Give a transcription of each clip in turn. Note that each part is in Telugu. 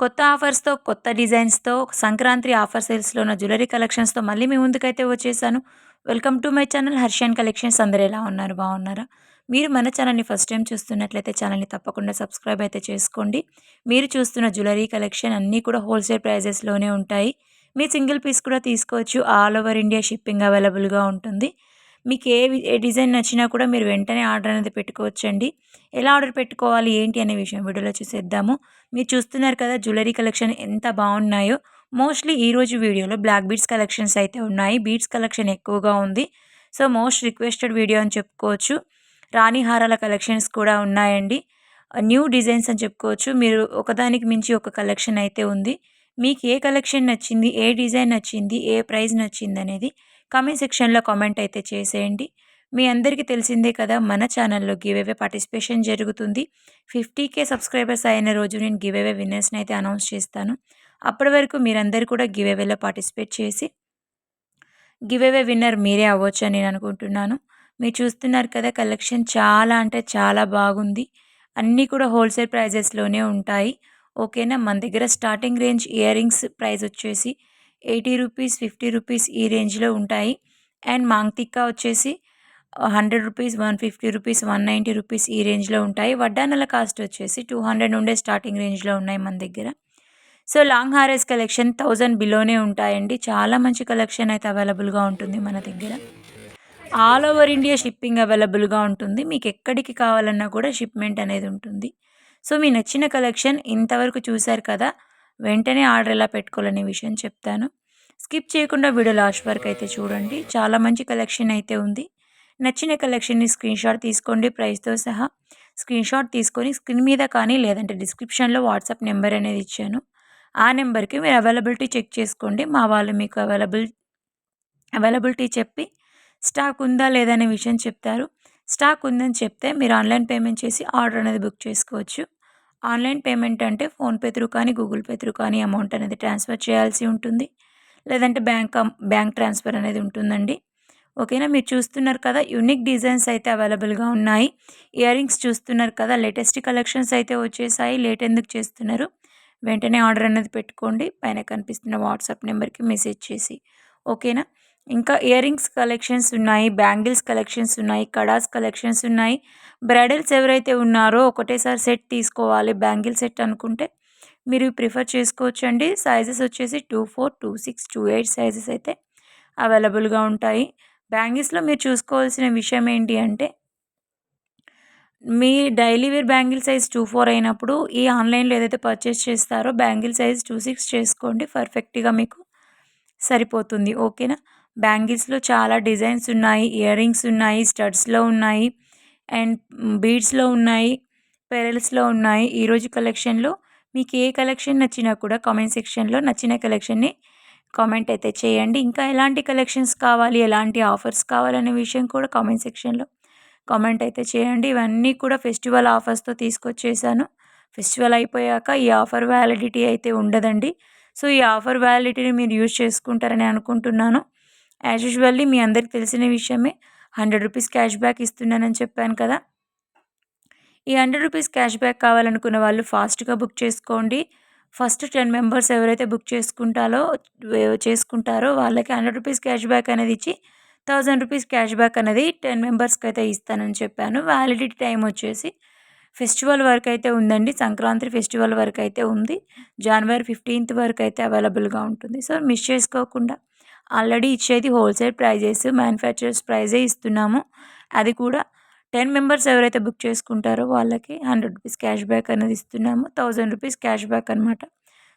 కొత్త ఆఫర్స్తో కొత్త డిజైన్స్తో సంక్రాంతి ఆఫర్ సేల్స్లో ఉన్న జ్యువెలరీ కలెక్షన్స్తో మళ్ళీ మీ ముందుకైతే వచ్చేసాను. వెల్కమ్ టు మై ఛానల్ హర్షియన్ కలెక్షన్స్. అందరు ఎలా ఉన్నారు? బాగున్నారా? మీరు మన ఛానల్ని ఫస్ట్ టైం చూస్తున్నట్లయితే ఛానల్ని తప్పకుండా సబ్స్క్రైబ్ అయితే చేసుకోండి. మీరు చూస్తున్న జ్యువెలరీ కలెక్షన్ అన్నీ కూడా హోల్సేల్ ప్రైజెస్లోనే ఉంటాయి. మీ సింగిల్ పీస్ కూడా తీసుకోవచ్చు. ఆల్ ఓవర్ ఇండియా షిప్పింగ్ అవైలబుల్గా ఉంటుంది. మీకు ఏ ఏ డిజైన్ నచ్చినా కూడా మీరు వెంటనే ఆర్డర్ అనేది పెట్టుకోవచ్చండి. ఎలా ఆర్డర్ పెట్టుకోవాలి ఏంటి అనే విషయం వీడియోలో చూసేద్దాము. మీరు చూస్తున్నారు కదా జ్యువెలరీ కలెక్షన్ ఎంత బాగున్నాయో. మోస్ట్లీ ఈరోజు వీడియోలో బ్లాక్ బీడ్స్ కలెక్షన్స్ అయితే ఉన్నాయి. బీడ్స్ కలెక్షన్ ఎక్కువగా ఉంది. సో మోస్ట్ రిక్వెస్టెడ్ వీడియో అని చెప్పుకోవచ్చు. రాణి హారాల కలెక్షన్స్ కూడా ఉన్నాయండి. న్యూ డిజైన్స్ అని చెప్పుకోవచ్చు. మీరు ఒకదానికి మించి ఒక కలెక్షన్ అయితే ఉంది. మీకు ఏ కలెక్షన్ నచ్చింది ఏ డిజైన్ నచ్చింది ఏ ప్రైస్ నచ్చింది అనేది కామెంట్ సెక్షన్లో కామెంట్ అయితే చేసేయండి. మీ అందరికీ తెలిసిందే కదా మన ఛానల్లో గివేవే పార్టిసిపేషన్ జరుగుతుంది. ఫిఫ్టీ కే సబ్స్క్రైబర్స్ అయిన రోజు నేను గివేవే విన్నర్స్ని అయితే అనౌన్స్ చేస్తాను. అప్పటి వరకు మీరందరూ కూడా గివేవేలో పార్టిసిపేట్ చేసి గివేవే విన్నర్ మీరే అవ్వచ్చు అని నేను అనుకుంటున్నాను. మీరు చూస్తున్నారు కదా కలెక్షన్ చాలా అంటే చాలా బాగుంది. అన్నీ కూడా హోల్సేల్ ప్రైజెస్లోనే ఉంటాయి. ఓకేనా? మన దగ్గర starting range ear rings price వచ్చేసి ఎయిటీ రూపీస్ ఫిఫ్టీ రూపీస్ ఈ రేంజ్లో ఉంటాయి. అండ్ మాంగ్తిక్కా వచ్చేసి hundred rupees one fifty rupees one ninety rupees ఈ రేంజ్లో ఉంటాయి. వడ్డానల కాస్ట్ వచ్చేసి టూ హండ్రెడ్ నుండే స్టార్టింగ్ రేంజ్లో ఉన్నాయి మన దగ్గర. సో లాంగ్ హారెస్ కలెక్షన్ థౌజండ్ బిలోనే ఉంటాయండి. చాలా మంచి కలెక్షన్ అయితే అవైలబుల్గా ఉంటుంది మన దగ్గర. ఆల్ ఓవర్ ఇండియా షిప్పింగ్ అవైలబుల్గా ఉంటుంది. మీకు ఎక్కడికి కావాలన్నా కూడా షిప్మెంట్ అనేది ఉంటుంది. సో మీ నచ్చిన కలెక్షన్ ఇంతవరకు చూశారు కదా వెంటనే ఆర్డర్ ఎలా పెట్టుకోవాలనే విషయం చెప్తాను. స్కిప్ చేయకుండా వీడియో లాస్ట్ వరకు అయితే చూడండి. చాలా మంచి కలెక్షన్ అయితే ఉంది. నచ్చిన కలెక్షన్ని స్క్రీన్ షాట్ తీసుకోండి ప్రైస్తో సహా. స్క్రీన్ షాట్ తీసుకొని స్క్రీన్ మీద కానీ లేదంటే డిస్క్రిప్షన్లో వాట్సాప్ నెంబర్ అనేది ఇచ్చాను. ఆ నెంబర్కి మీరు అవైలబిలిటీ చెక్ చేసుకోండి. మా వాళ్ళు మీకు అవైలబుల్ అవైలబిలిటీ చెప్పి స్టాక్ ఉందా లేదా అనే విషయం చెప్తారు. స్టాక్ ఉందని చెప్తే మీరు ఆన్లైన్ పేమెంట్ చేసి ఆర్డర్ అనేది బుక్ చేసుకోవచ్చు. ఆన్లైన్ పేమెంట్ అంటే ఫోన్పే త్రూ కానీ గూగుల్ పే త్రూ కానీ అమౌంట్ అనేది ట్రాన్స్ఫర్ చేయాల్సి ఉంటుంది. లేదంటే బ్యాంక్ బ్యాంక్ ట్రాన్స్ఫర్ అనేది ఉంటుందండి. ఓకేనా? మీరు చూస్తున్నారు కదా యూనిక్ డిజైన్స్ అయితే అవైలబుల్గా ఉన్నాయి. ఇయర్ రింగ్స్ చూస్తున్నారు కదా లేటెస్ట్ కలెక్షన్స్ అయితే వచ్చేసాయి. లేట్ ఎందుకు చేస్తున్నారు? వెంటనే ఆర్డర్ అనేది పెట్టుకోండి. పైన కనిపిస్తున్న వాట్సాప్ నెంబర్కి మెసేజ్ చేసి. ఓకేనా? ఇంకా ఇయర్ రింగ్స్ కలెక్షన్స్ ఉన్నాయి బ్యాంగిల్స్ కలెక్షన్స్ ఉన్నాయి కడాస్ కలెక్షన్స్ ఉన్నాయి. బ్రైడల్స్ ఎవరైతే ఉన్నారో ఒకటేసారి సెట్ తీసుకోవాలి బ్యాంగిల్ సెట్ అనుకుంటే. మీరు ప్రిఫర్ చేసుకోవచ్చు అండి సైజెస్ వచ్చేసి two four two six two eight sizes అయితే అవైలబుల్గా ఉంటాయి. బ్యాంగిల్స్లో మీరు చూసుకోవాల్సిన విషయం ఏంటి అంటే మీ daily wear bangle size two four అయినప్పుడు ఈ ఆన్లైన్లో ఏదైతే పర్చేస్ చేస్తారో బ్యాంగిల్ సైజ్ టూ సిక్స్ చేసుకోండి. పర్ఫెక్ట్గా మీకు సరిపోతుంది. ఓకేనా బ్యాంగిల్స్లో చాలా డిజైన్స్ ఉన్నాయి ఇయర్ రింగ్స్ ఉన్నాయి స్టడ్స్లో ఉన్నాయి అండ్ బీడ్స్లో ఉన్నాయి పెరల్స్లో ఉన్నాయి. ఈరోజు కలెక్షన్లో మీకు ఏ కలెక్షన్ నచ్చినా కూడా కామెంట్ సెక్షన్లో నచ్చిన కలెక్షన్ని కామెంట్ అయితే చేయండి. ఇంకా ఎలాంటి కలెక్షన్స్ కావాలి ఎలాంటి ఆఫర్స్ కావాలనే విషయం కూడా కామెంట్ సెక్షన్లో కామెంట్ అయితే చేయండి. ఇవన్నీ కూడా ఫెస్టివల్ ఆఫర్స్తో తీసుకొచ్చేసాను. ఫెస్టివల్ అయిపోయాక ఈ ఆఫర్ వ్యాలిడిటీ అయితే ఉండదండి. సో ఈ ఆఫర్ వ్యాలిడిటీని మీరు యూజ్ చేసుకుంటారని అనుకుంటున్నాను. యాజ్ యూజువల్లీ మీ అందరికి తెలిసిన విషయమే. హండ్రెడ్ రూపీస్ క్యాష్ బ్యాక్ ఇస్తున్నానని చెప్పాను కదా. ఈ హండ్రెడ్ రూపీస్ క్యాష్ బ్యాక్ కావాలనుకున్న వాళ్ళు ఫాస్ట్గా బుక్ చేసుకోండి. ఫస్ట్ టెన్ మెంబర్స్ ఎవరైతే బుక్ చేసుకుంటారో చేసుకుంటారో వాళ్ళకి హండ్రెడ్ రూపీస్ క్యాష్ బ్యాక్ అనేది ఇచ్చి థౌజండ్ రూపీస్ క్యాష్ బ్యాక్ అనేది టెన్ మెంబర్స్కి అయితే ఇస్తానని చెప్పాను. వ్యాలిడిటీ టైం వచ్చేసి ఫెస్టివల్ వరకు అయితే ఉందండి. సంక్రాంతి ఫెస్టివల్ వరకు అయితే ఉంది. జనవరి ఫిఫ్టీన్త్ వరకు అయితే అవైలబుల్గా ఉంటుంది. సో మిస్ చేసుకోకుండా ఆల్రెడీ ఇచ్చేది హోల్సేల్ ప్రైజెస్ మ్యానుఫ్యాక్చరర్స్ ప్రైజే ఇస్తున్నాము. అది కూడా టెన్ మెంబర్స్ ఎవరైతే బుక్ చేసుకుంటారో వాళ్ళకి హండ్రెడ్ రూపీస్ క్యాష్ బ్యాక్ అనేది ఇస్తున్నాము. థౌజండ్ రూపీస్ క్యాష్ బ్యాక్ అనమాట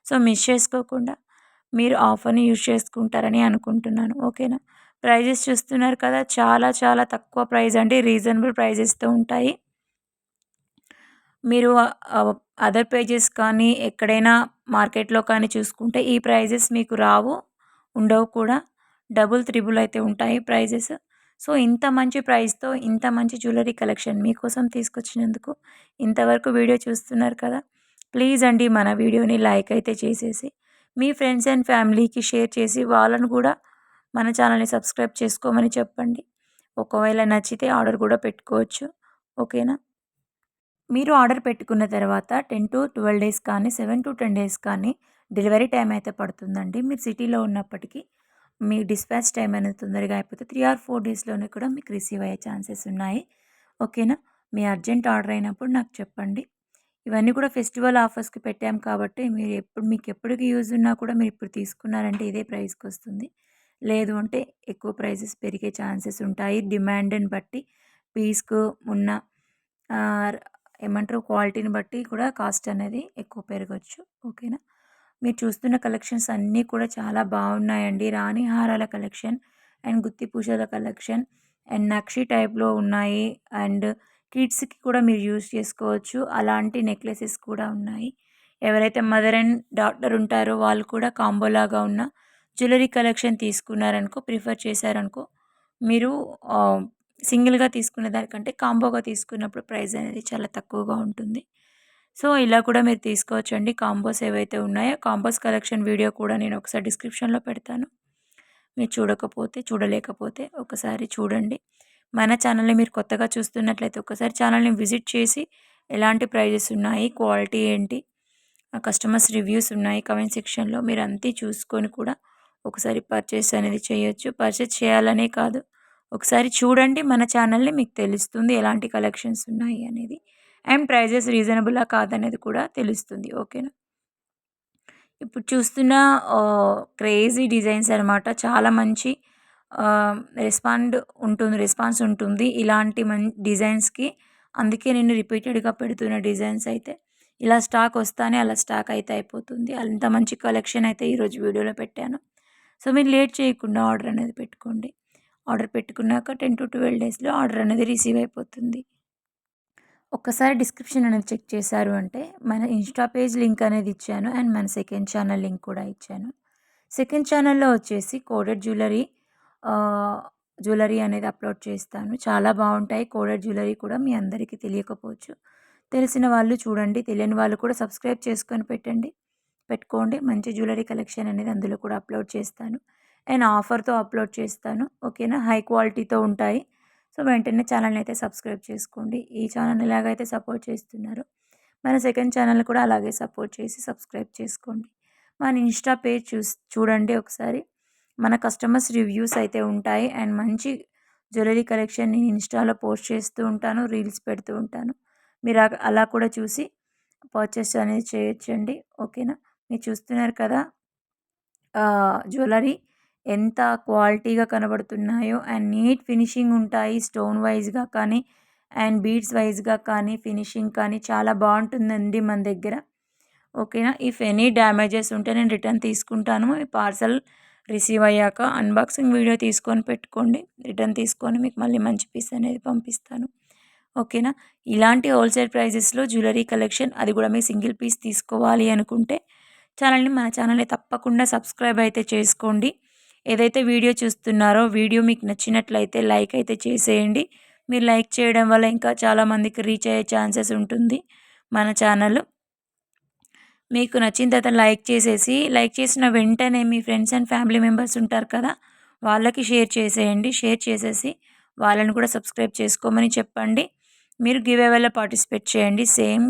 సో మిస్ చేసుకోకుండా మీరు ఆఫర్ని యూజ్ చేసుకుంటారని అనుకుంటున్నాను. ఓకేనా? ప్రైజెస్ చూస్తున్నారు కదా చాలా చాలా తక్కువ ప్రైస్ అండి. రీజనబుల్ ప్రైజెస్తో ఉంటాయి. మీరు అదర్ పేజెస్ కానీ ఎక్కడైనా మార్కెట్లో కానీ చూసుకుంటే ఈ ప్రైజెస్ మీకు రావు. ఉండవు కూడా. డబుల్ త్రిబుల్ అయితే ఉంటాయి ప్రైజెస్. సో ఇంత మంచి ప్రైస్తో ఇంత మంచి జ్యువెలరీ కలెక్షన్ మీకోసం తీసుకొచ్చినందుకు ఇంతవరకు వీడియో చూస్తున్నారు కదా. ప్లీజ్ అండి మన వీడియోని లైక్ అయితే చేసేసి మీ ఫ్రెండ్స్ అండ్ ఫ్యామిలీకి షేర్ చేసి వాళ్ళను కూడా మన ఛానల్ని సబ్స్క్రైబ్ చేసుకోమని చెప్పండి. ఒకవేళ నచ్చితే ఆర్డర్ కూడా పెట్టుకోవచ్చు. ఓకేనా? మీరు ఆర్డర్ పెట్టుకున్న తర్వాత టెన్ టు ట్వెల్వ్ డేస్ కానీ సెవెన్ టు టెన్ డేస్ కానీ డెలివరీ టైం అయితే పడుతుందండి. మీరు సిటీలో ఉన్నప్పటికీ మీ డిస్పాచ్ టైం అనేది తొందరగా అయిపోతే త్రీ ఆర్ ఫోర్ డేస్లోనే కూడా మీకు రిసీవ్ అయ్యే ఛాన్సెస్ ఉన్నాయి. ఓకేనా? మీ అర్జెంట్ ఆర్డర్ అయినప్పుడు నాకు చెప్పండి. ఇవన్నీ కూడా ఫెస్టివల్ ఆఫర్స్కి పెట్టాం కాబట్టి మీరు ఎప్పుడు మీకు ఎప్పటికి యూజ్ ఉన్నా కూడా మీరు ఇప్పుడు తీసుకున్నారంటే ఇదే ప్రైస్కి వస్తుంది. లేదు అంటే ఎక్కువ ప్రైసెస్ పెరిగే ఛాన్సెస్ ఉంటాయి. డిమాండ్ని బట్టి పీస్కు ఉన్న ఏమంటారు క్వాలిటీని బట్టి కూడా కాస్ట్ అనేది ఎక్కువ పెరగచ్చు. ఓకేనా? మీరు చూస్తున్న కలెక్షన్స్ అన్నీ కూడా చాలా బాగున్నాయండి. రాణి హారాల కలెక్షన్ అండ్ గుత్తి పూసల కలెక్షన్ అండ్ నక్షి టైప్లో ఉన్నాయి. అండ్ కిడ్స్కి కూడా మీరు యూజ్ చేసుకోవచ్చు. అలాంటి నెక్లెసెస్ కూడా ఉన్నాయి. ఎవరైతే మదర్ అండ్ డాక్టర్ ఉంటారో వాళ్ళు కూడా కాంబోలాగా ఉన్న జ్యువెలరీ కలెక్షన్ తీసుకున్నారనుకో ప్రిఫర్ చేశారనుకో మీరు సింగిల్గా తీసుకునే దానికంటే కాంబోగా తీసుకున్నప్పుడు ప్రైస్ అనేది చాలా తక్కువగా ఉంటుంది. సో ఇలా కూడా మీరు తీసుకోవచ్చు అండి కాంబోస్ ఏవైతే ఉన్నాయో కాంబోస్ కలెక్షన్ వీడియో కూడా నేను ఒకసారి డిస్క్రిప్షన్లో పెడతాను. మీరు చూడకపోతే చూడలేకపోతే ఒకసారి చూడండి. మన ఛానల్ని మీరు కొత్తగా చూస్తున్నట్లయితే ఒకసారి ఛానల్ని విజిట్ చేసి ఎలాంటి ప్రైజెస్ ఉన్నాయి క్వాలిటీ ఏంటి కస్టమర్స్ రివ్యూస్ ఉన్నాయి కమెంట్ సెక్షన్లో మీరు అంతే చూసుకొని కూడా ఒకసారి పర్చేస్ అనేది చేయొచ్చు. పర్చేస్ చేయాలనే కాదు ఒకసారి చూడండి మన ఛానల్ని మీకు తెలుస్తుంది ఎలాంటి కలెక్షన్స్ ఉన్నాయి అనేది. అండ్ ప్రైజెస్ రీజనబుల్లా కాదనేది కూడా తెలుస్తుంది. ఓకేనా? ఇప్పుడు చూస్తున్న క్రేజీ డిజైన్స్ అనమాట చాలా మంచి రెస్పాండ్ ఉంటుంది రెస్పాన్స్ ఉంటుంది ఇలాంటి మం డిజైన్స్కి. అందుకే నేను రిపీటెడ్గా పెడుతున్న డిజైన్స్ అయితే ఇలా స్టాక్ వస్తానే అలా స్టాక్ అయితే అయిపోతుంది. అంత మంచి కలెక్షన్ అయితే ఈరోజు వీడియోలో పెట్టాను. సో మీరు లేట్ చేయకుండా ఆర్డర్ అనేది పెట్టుకోండి. ఆర్డర్ పెట్టుకున్నాక టెన్ టు ట్వెల్వ్ డేస్లో ఆర్డర్ అనేది రిసీవ్ అయిపోతుంది. ఒక్కసారి డిస్క్రిప్షన్ అనేది చెక్ చేశారు అంటే మన ఇన్స్టా పేజ్ లింక్ అనేది ఇచ్చాను అండ్ మన సెకండ్ ఛానల్ లింక్ కూడా ఇచ్చాను. సెకండ్ ఛానల్లో వచ్చేసి కోడెడ్ జ్యువెలరీ జ్యువెలరీ అనేది అప్లోడ్ చేస్తాను. చాలా బాగుంటాయి. కోడెడ్ జ్యువెలరీ కూడా మీ అందరికీ తెలియకపోవచ్చు. తెలిసిన వాళ్ళు చూడండి. తెలియని వాళ్ళు కూడా సబ్స్క్రైబ్ చేసుకొని పెట్టండి. పెట్టుకోండి. మంచి జ్యువెలరీ కలెక్షన్ అనేది అందులో కూడా అప్లోడ్ చేస్తాను. అండ్ ఆఫర్తో అప్లోడ్ చేస్తాను. ఓకేనా? హై క్వాలిటీతో ఉంటాయి. సో వెంటనే ఛానల్ని అయితే సబ్స్క్రైబ్ చేసుకోండి. ఈ ఛానల్ ఎలాగైతే సపోర్ట్ చేస్తున్నారు మన సెకండ్ ఛానల్ కూడా అలాగే సపోర్ట్ చేసి సబ్స్క్రైబ్ చేసుకోండి. మన ఇన్స్టా పేజ్ చూ చూడండి ఒకసారి. మన కస్టమర్స్ రివ్యూస్ అయితే ఉంటాయి. అండ్ మంచి జ్యువెలరీ కలెక్షన్ నేను ఇన్స్టాలో పోస్ట్ చేస్తూ ఉంటాను రీల్స్ పెడుతూ ఉంటాను. మీరు అలా కూడా చూసి పర్చేస్ అనేది చేయొచ్చండి. ఓకేనా? మీరు చూస్తున్నారు కదా? జ్యువెలరీ ఎంత క్వాలిటీగా కనబడుతున్నాయో అండ్ నీట్ ఫినిషింగ్ ఉంటాయి స్టోన్ వైజ్గా కానీ అండ్ బీడ్స్ వైజ్గా కానీ ఫినిషింగ్ కానీ చాలా బాగుంటుందండి మన దగ్గర. ఓకేనా? ఇఫ్ ఎనీ డ్యామేజెస్ ఉంటే నేను రిటర్న్ తీసుకుంటాను. మీ పార్సల్ రిసీవ్ అయ్యాక అన్బాక్సింగ్ వీడియో తీసుకొని పెట్టుకోండి. రిటర్న్ తీసుకొని మీకు మళ్ళీ మంచి పీస్ అనేది పంపిస్తాను. ఓకేనా? ఇలాంటి హోల్సేల్ ప్రైజెస్లో జ్యువెలరీ కలెక్షన్ అది కూడా మీ సింగిల్ పీస్ తీసుకోవాలి అనుకుంటే ఛానల్ని మన ఛానల్ని తప్పకుండా సబ్స్క్రైబ్ అయితే చేసుకోండి. ఏదైతే వీడియో చూస్తున్నారో వీడియో మీకు నచ్చినట్లయితే లైక్ అయితే చేసేయండి. మీరు లైక్ చేయడం వల్ల ఇంకా చాలామందికి రీచ్ అయ్యే ఛాన్సెస్ ఉంటుంది మన ఛానల్. మీకు నచ్చిన తర్వాత లైక్ చేసేసి లైక్ చేసిన వెంటనే మీ ఫ్రెండ్స్ అండ్ ఫ్యామిలీ మెంబర్స్ ఉంటారు కదా వాళ్ళకి షేర్ చేసేయండి. షేర్ చేసేసి వాళ్ళని కూడా సబ్స్క్రైబ్ చేసుకోమని చెప్పండి. మీరు గివ్ అవేలో పార్టిసిపేట్ చేయండి. Same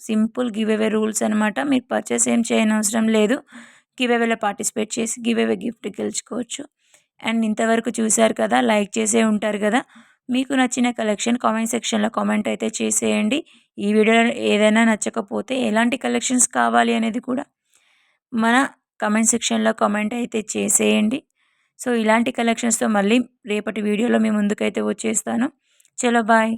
simple give away rules అనమాట మీరు పర్చేస్ ఏం చేయనవసరం లేదు. గివేవేలో పార్టిసిపేట్ చేసి గివేవే గిఫ్ట్ గెలుచుకోవచ్చు. అండ్ ఇంతవరకు చూశారు కదా లైక్ చేసే ఉంటారు కదా మీకు నచ్చిన కలెక్షన్ కామెంట్ సెక్షన్లో కామెంట్ అయితే చేసేయండి. ఈ వీడియోలో ఏదైనా నచ్చకపోతే ఎలాంటి కలెక్షన్స్ కావాలి అనేది కూడా మన కామెంట్ సెక్షన్లో కామెంట్ అయితే చేసేయండి. సో ఇలాంటి కలెక్షన్స్తో మళ్ళీ రేపటి వీడియోలో మీ ముందుకైతే వచ్చేస్తాను. చలో బాయ్.